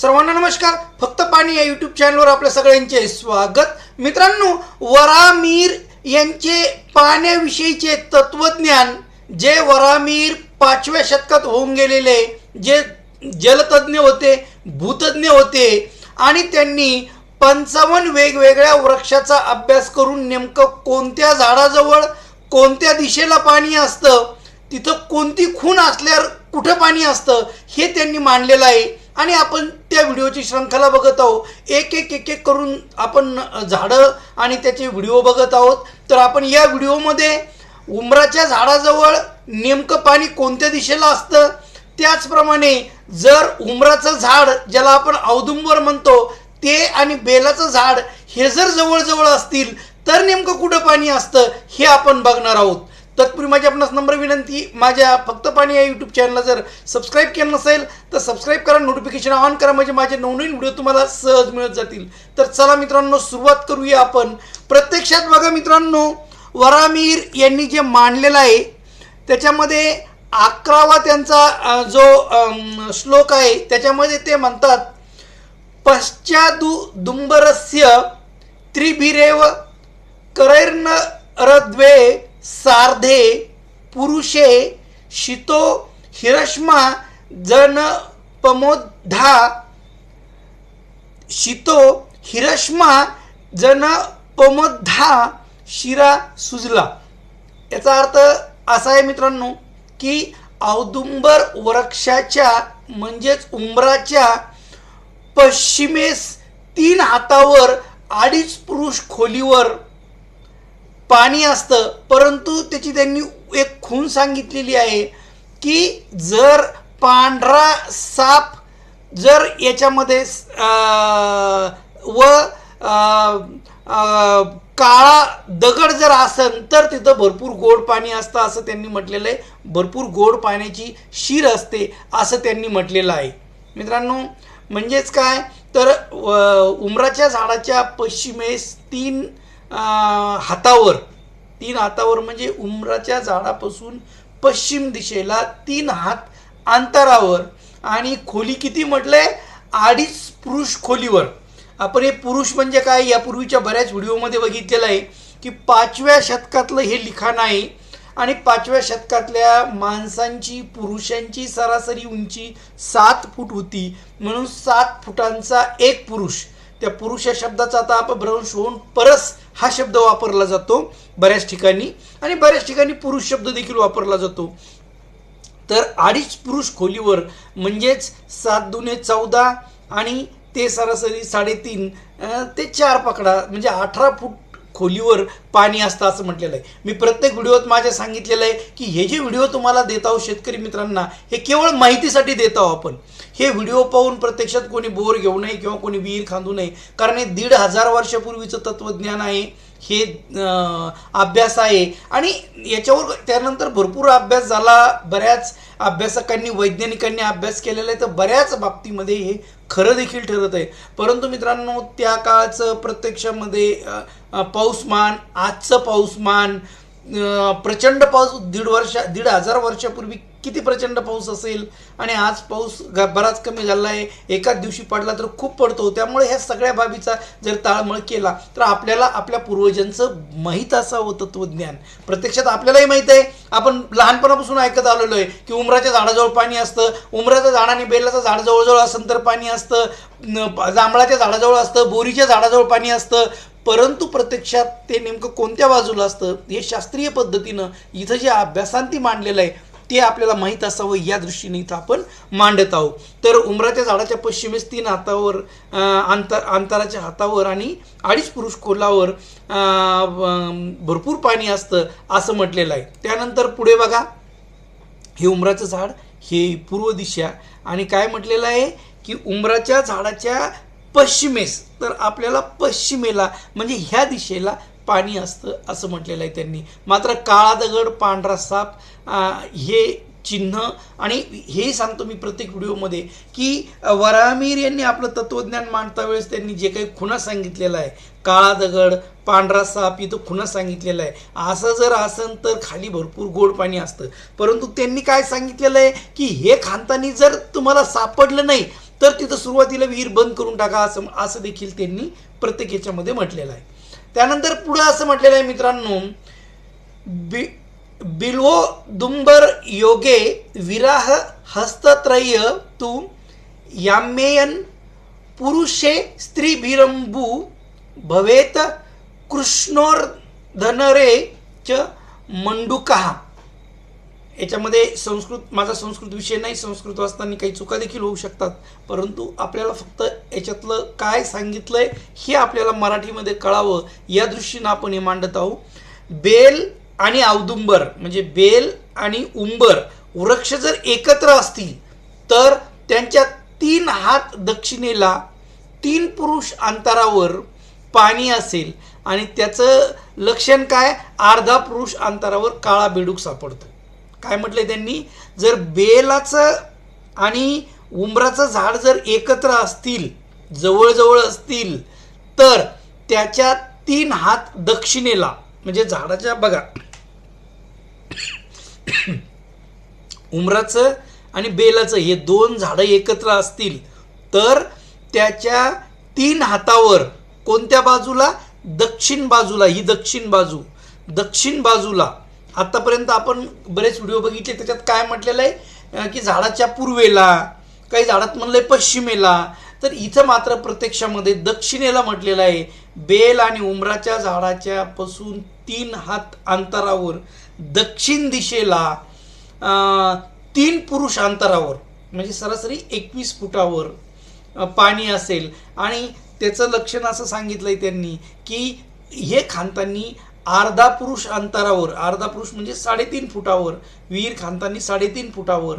सर्वांना नमस्कार. फक्त पाणी या यूट्यूब चॅनलवर आपल्या सगळ्यांचे स्वागत. मित्रांनो वरामीर यांचे पाण्याविषयीचे तत्वज्ञान जे वरामीर पाचव्या शतकात होऊन गेलेले जे जलतज्ञ होते भूतज्ञ होते आणि त्यांनी पंचावन्न वेगवेगळ्या वृक्षाचा अभ्यास करून नेमकं कोणत्या झाडाजवळ कोणत्या दिशेला पाणी असतं तिथं कोणती खूण असल्यावर कुठं पाणी असतं हे त्यांनी मांडलेलं आहे. आणि आपण त्या व्हिडिओची श्रृंखला बघत आहोत. एक एक एक एक करून आपण झाडं आणि त्याचे व्हिडिओ बघत आहोत. तर आपण या व्हिडिओमध्ये उमराच्या झाडाजवळ नेमकं पाणी कोणत्या दिशेला असतं? त्याचप्रमाणे जर उमराचं झाड ज्याला आपण औदुंबर म्हणतो ते आणि बेलाचं झाड हे जर जवळजवळ असतील तर नेमकं कुठं पाणी असतं हे आपण बघणार आहोत. तत्पूर्वी माझी आपणास नम्र विनंती माझ्या फक्त पाणी या यूट्यूब चॅनलला जर सबस्क्राईब केलं नसेल तर सबस्क्राईब करा नोटिफिकेशन ऑन करा म्हणजे माझे नवनवीन व्हिडिओ तुम्हाला सहज मिळत जातील. तर चला मित्रांनो सुरुवात करूया आपण. प्रत्यक्षात बघा मित्रांनो वरामीर यांनी जे मांडलेलं आहे त्याच्यामध्ये अकरावा त्यांचा जो श्लोक आहे त्याच्यामध्ये ते म्हणतात पश्चादु दुंबरस्य त्रिभिरेव करैर्न रद्वे सार्धे पुरुषे शितो हिरश्मा जन पमोद्धा शितो हिरश्मा जन पमोद्धा शिरा सुजला. याचा अर्थ असा आहे मित्रांनो की औदुंबर वृक्षाच्या म्हणजेच उंबराच्या पश्चिमेस तीन हातावर अडीच पुरुष खोलीवर पाणी असतं परंतु त्याची त्यांनी एक खूण सांगितलेली आहे की जर पांढरा साप जर याच्यामध्ये व काळा दगड जर असेल तर तिथं भरपूर गोड पाणी असतं असं त्यांनी म्हटलेलं आहे. भरपूर गोड पाण्याची शीर असते असं त्यांनी म्हटलेलं आहे. मित्रांनो म्हणजेच काय? तर उमराच्या झाडाच्या पश्चिमेस तीन हातावर तीन हातावर म्हणजे उमराच्या झाडापासून पश्चिम दिशेला तीन हात अंतरावर. आणि खोली किती म्हटलंय? अडीच पुरुष खोलीवर. आपण हे पुरुष म्हणजे काय? यापूर्वीच्या बऱ्याच व्हिडिओमध्ये बघितलेलं आहे की पाचव्या शतकातलं हे लिखाण आहे. आणि पाचव्या शतकातल्या माणसांची पुरुषांची सरासरी उंची सात फूट होती. म्हणून सात फुटांचा एक पुरुष. त्या पुरुष या शब्दाचा आता आपण भ्रंश होऊन परस हा शब्द वापरला जातो. बऱ्याच ठिकाणी आणि बऱ्याच ठिकाणी पुरुष शब्द देखील वापरला जातो. तर अडीच पुरुष खोलीवर म्हणजेच सात दुने चौदा आणि ते सरासरी साडेतीन ते चार पकडा म्हणजे अठरा फूट खोलीवर पाणी असतं असं म्हटलेलं आहे. मी प्रत्येक व्हिडिओत माझ्या सांगितलेलं आहे की हे जे व्हिडिओ तुम्हाला देत आहोत शेतकरी मित्रांना हे केवळ माहितीसाठी देत आहोत आपण. हे व्हिडिओ पाहून प्रत्यक्षात कोणी बोर घेऊ नये किंवा कोणी विहीर खांदू नये कारण हे दीड हजार वर्षापूर्वीचं तत्त्वज्ञान आहे. हे अभ्यास आहे. आणि याच्यावर त्यानंतर भरपूर अभ्यास झाला. बऱ्याच अभ्यासकांनी वैज्ञानिकांनी अभ्यास केलेला आहे. तर बऱ्याच बाबतीमध्ये हे खरं देखील ठरत आहे. परंतु मित्रांनो त्या काळचं प्रत्यक्षामध्ये पाऊसमान आजचं पाऊसमान प्रचंड पाऊस दीड वर्ष दीड हजार वर्षापूर्वी किती प्रचंड पाऊस असेल आणि आज पाऊस ग- बराच कमी झाला आहे एकाच दिवशी पडला तर खूप पडतो. त्यामुळे ह्या सगळ्या बाबीचा जर ताळमळ केला तर आपल्याला आपल्या पूर्वजांचं माहीत असावं तत्वज्ञान. प्रत्यक्षात आपल्यालाही माहीत आहे. आपण लहानपणापासून ऐकत आलेलो आहे की उमराच्या झाडाजवळ पाणी असतं उमराचं झाड आणि बेलाचं झाड जवळजवळ असेल तर पाणी असतं जांभळाच्या झाडाजवळ असतं बोरीच्या झाडाजवळ पाणी असतं. परंतु प्रत्यक्षात ते नेमकं कोणत्या बाजूला असतं? हे शास्त्रीय पद्धतीनं इथं जे अभ्यासांती मांडलेलं आहे ते आपल्याला माहीत असावं या दृष्टीने इथं आपण मांडत आहोत. तर उमराच्या झाडाच्या पश्चिमेस तीन हातावर अंतर अंतराच्या हातावर आणि अडीच पुरुष खोलावर भरपूर पाणी असतं असं म्हटलेलं आहे. त्यानंतर पुढे बघा. हे उमराचं झाड हे पूर्व दिशा. आणि काय म्हटलेलं आहे? की उमराच्या झाडाच्या पश्चिमेस तर आपल्याला पश्चिमेला म्हणजे ह्या दिशेला पाणी असतं असं म्हटलेलं आहे त्यांनी. मात्र काळा दगड पांढरा साप हे चिन्ह आणि हेही सांगतो मी प्रत्येक व्हिडिओमध्ये की वरामीर यांनी आपलं तत्त्वज्ञान मांडता वेळेस त्यांनी जे काही खुणा सांगितलेलं आहे काळा दगड पांढरा साप इथं खुणा सांगितलेला आहे. असं जर असन तर खाली भरपूर गोड पाणी असतं. परंतु त्यांनी काय सांगितलेलं आहे की हे खानतानी जर तुम्हाला सापडलं नाही तर तिथं सुरुवातीला विहीर बंद करून टाका असं असं देखील त्यांनी प्रत्येक याच्यामध्ये म्हटलेलं आहे. त्यानंतर पुढं असं म्हटलेलं आहे मित्रांनो बि बिल्वो दुंबर योगे विराह हस्तत्रय तू यामेयन पुरुषे स्त्रीभिरंबू भवेत कृष्णोर्धनरे च मंडुका। याच्यामध्ये संस्कृत माझा संस्कृत विषय नाही संस्कृत वाचताना काही चुका देखील होऊ शकतात. परंतु आपल्याला फक्त याच्यातलं काय सांगितलं आहे हे आपल्याला मराठीमध्ये कळावं या दृष्टीनं आपण हे मांडत आहोत. बेल आणि औदुंबर म्हणजे बेल आणि उंबर वृक्ष जर एकत्र असतील तर त्यांच्या तीन हात दक्षिणेला तीन पुरुष अंतरावर पाणी असेल आणि त्याचं लक्षण काय? अर्धा पुरुष अंतरावर काळा बेडूक सापडतो काय म्हटलंय त्यांनी? जर बेलाचं आणि उंबराचं झाड जर एकत्र असतील जवळजवळ असतील तर त्याच्या तीन हात दक्षिणेला म्हणजे झाडाच्या बघा. उमराचं आणि बेलाचं हे दोन झाडं एकत्र असतील तर त्याच्या तीन हातावर कोणत्या बाजूला? दक्षिण बाजूला ही दक्षिण बाजू. दक्षिण बाजूला आत्तापर्यंत आपण बरेच व्हिडिओ बघितले त्याच्यात काय म्हटलेलं आहे? की झाडाच्या पूर्वेला काही झाडात म्हणलंय पश्चिमेला तर इथं मात्र प्रत्यक्षामध्ये दक्षिणेला म्हटलेलं आहे बेल आणि उमराच्या झाडाच्या पासून तीन हात अंतरावर दक्षिण दिशेला तीन पुरुष अंतरावर म्हणजे सरासरी एकवीस फुटावर पाणी असेल. आणि त्याचं लक्षण असं सांगितलंय त्यांनी की हे खानतानी अर्धा पुरुष अंतरावर अर्धा पुरुष म्हणजे साडेतीन फुटावर विहीर खांतांनी साडेतीन फुटावर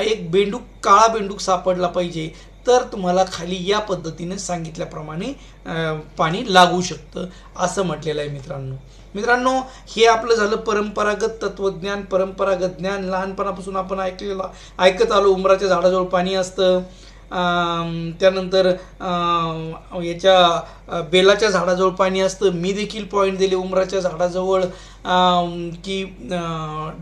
एक बेंडूक काळा बेंडूक सापडला पाहिजे. तर तुम्हाला खाली या पद्धतीने सांगितल्याप्रमाणे पाणी लागू शकतं असं म्हटलेलं आहे मित्रांनो. मित्रांनो हे आपलं झालं परंपरागत तत्वज्ञान. परंपरागत ज्ञान लहानपणापासून आपण ऐकलेलं ऐकत आलो. उमराच्या झाडाजवळ पाणी असतं. त्यानंतर याच्या बेलाच्या झाडाजवळ पाणी असतं. मी देखील पॉईंट दिले उमराच्या झाडाजवळ की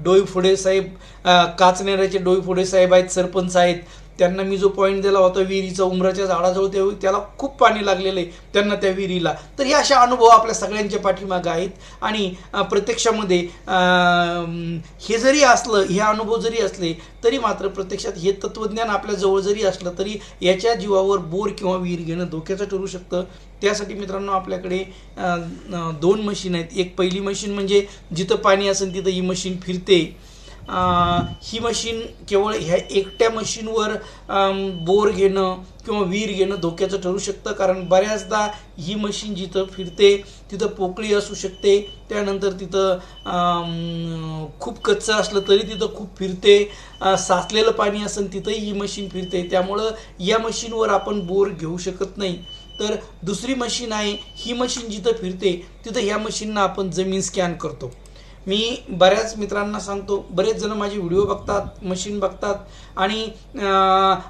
डोई फुडे साहेब अ, काचनेराचे डोई फुडे साहेब आहेत सरपंच आहेत. त्यांना मी जो पॉईंट दिला होता विहिरीचा उमराच्या झाडाजवळ ते त्याला खूप पाणी लागलेलं आहे त्यांना त्या विहिरीला. तर हे अशा अनुभव आपल्या सगळ्यांच्या पाठीमागं आहेत. आणि प्रत्यक्षामध्ये हे जरी असलं हे अनुभव जरी असले तरी मात्र प्रत्यक्षात हे तत्त्वज्ञान आपल्या जवळ जरी असलं तरी याच्या जीवावर बोर किंवा विहीर घेणं धोक्याचं ठरू शकतं. त्यासाठी मित्रांनो आपल्याकडे दोन मशीन आहेत. एक पहिली मशीन म्हणजे जिथं पाणी असेल तिथं ही मशीन फिरते. ही मशीन केवळ ह्या एकट्या मशीनवर बोर घेणं किंवा विहीर घेणं धोक्याचं ठरू शकतं. कारण बऱ्याचदा ही मशीन जिथं फिरते तिथं पोकळी असू शकते. त्यानंतर तिथं खूप कच्चं असलं तरी तिथं खूप फिरते. साचलेलं पाणी असेल तिथंही ही मशीन फिरते. त्यामुळं या मशीनवर आपण बोर घेऊ शकत नाही. तर दुसरी मशीन आहे ही मशीन जिथं फिरते तिथं ह्या मशीनना आपण जमीन स्कॅन करतो. मी बऱ्याच मित्रांना सांगतो बरेच जण माझे व्हिडिओ बघतात मशीन बघतात आणि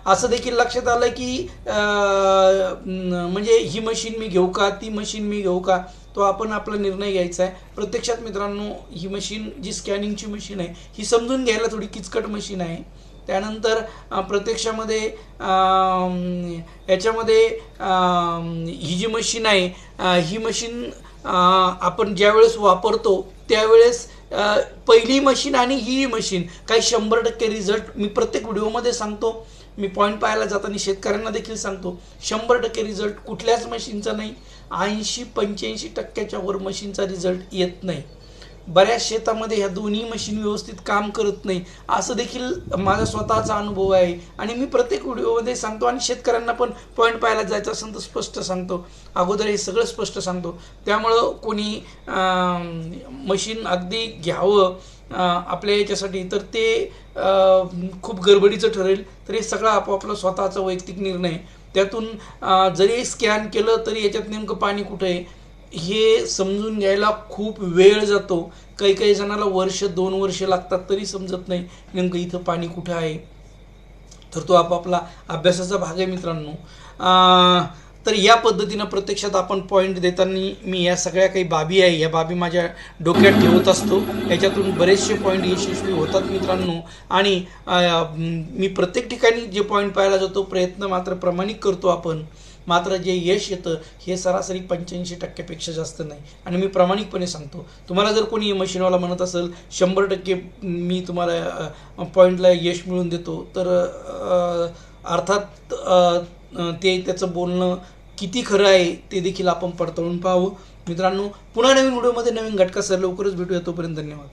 असं देखील लक्षात आलं की म्हणजे ही मशीन मी घेऊ का ती मशीन मी घेऊ का तो आपण आपला निर्णय घ्यायचा आहे. प्रत्यक्षात मित्रांनो ही मशीन जी स्कॅनिंगची मशीन आहे ही समजून घ्यायला थोडी किचकट मशीन आहे. त्यानंतर प्रत्यक्षामध्ये याच्यामध्ये ही जी मशीन आहे ही मशीन आपण ज्यावेळेस वापरतो त्यावेळेस पहिली मशीन आणि ही मशीन काही शंभर टक्के रिझल्ट मी प्रत्येक व्हिडिओमध्ये सांगतो. मी पॉईंट पाहायला जाताना शेतकऱ्यांना देखील सांगतो. शंभर टक्के रिझल्ट कुठल्याच मशीनचा नाही. ऐंशी पंच्याऐंशी टक्क्याच्या वर मशीनचा रिझल्ट येत नाही. बऱ्याच शेतामध्ये ह्या दोन्ही मशीन व्यवस्थित काम करत नाही. असं देखील माझा स्वतःचा अनुभव आहे. आणि मी प्रत्येक व्हिडिओमध्ये सांगतो आणि शेतकऱ्यांना पण पॉईंट पाहायला जायचं असेल तर स्पष्ट सांगतो. अगोदर हे सगळं स्पष्ट सांगतो. त्यामुळं कोणी मशीन अगदी घ्यावं आपल्या याच्यासाठी तर ते खूप गडबडीचं ठरेल. तर हे सगळं आपापला स्वतःचा वैयक्तिक निर्णय. आहे. त्यातून जरी स्कॅन केलं तरी याच्यात नेमकं पाणी कुठं आहे? हे समजून घ्यायला खूप वेळ जातो. काही काही जणाला वर्ष दोन वर्ष लागतात तरी समजत नाही नेमकं इथं पाणी कुठं आहे. तर तो आपापला अभ्यासाचा भाग आहे मित्रांनो. तर या पद्धतीनं प्रत्यक्षात आपण पॉईंट देताना मी या सगळ्या काही बाबी आहे या बाबी माझ्या डोक्यात ठेवत असतो. याच्यातून बरेचसे पॉईंट यशस्वी होतात मित्रांनो. आणि मी प्रत्येक ठिकाणी जे पॉईंट पाहायला जातो प्रयत्न मात्र प्रामाणिक करतो आपण. मात्र जे यश येतं हे सरासरी पंच्याऐंशी टक्क्यापेक्षा जास्त नाही. आणि मी प्रामाणिकपणे सांगतो तुम्हाला जर कोणी मशीनवाला म्हणत असेल शंभर टक्के मी तुम्हाला पॉईंटला यश मिळवून देतो तर अर्थात ते त्याचं बोलणं किती खरं आहे ते देखील आपण पडताळून पाहावं मित्रांनो पुन्हा नवीन व्हिडिओमध्ये नवीन घटका सर लवकरच भेटूया तोपर्यंत धन्यवाद.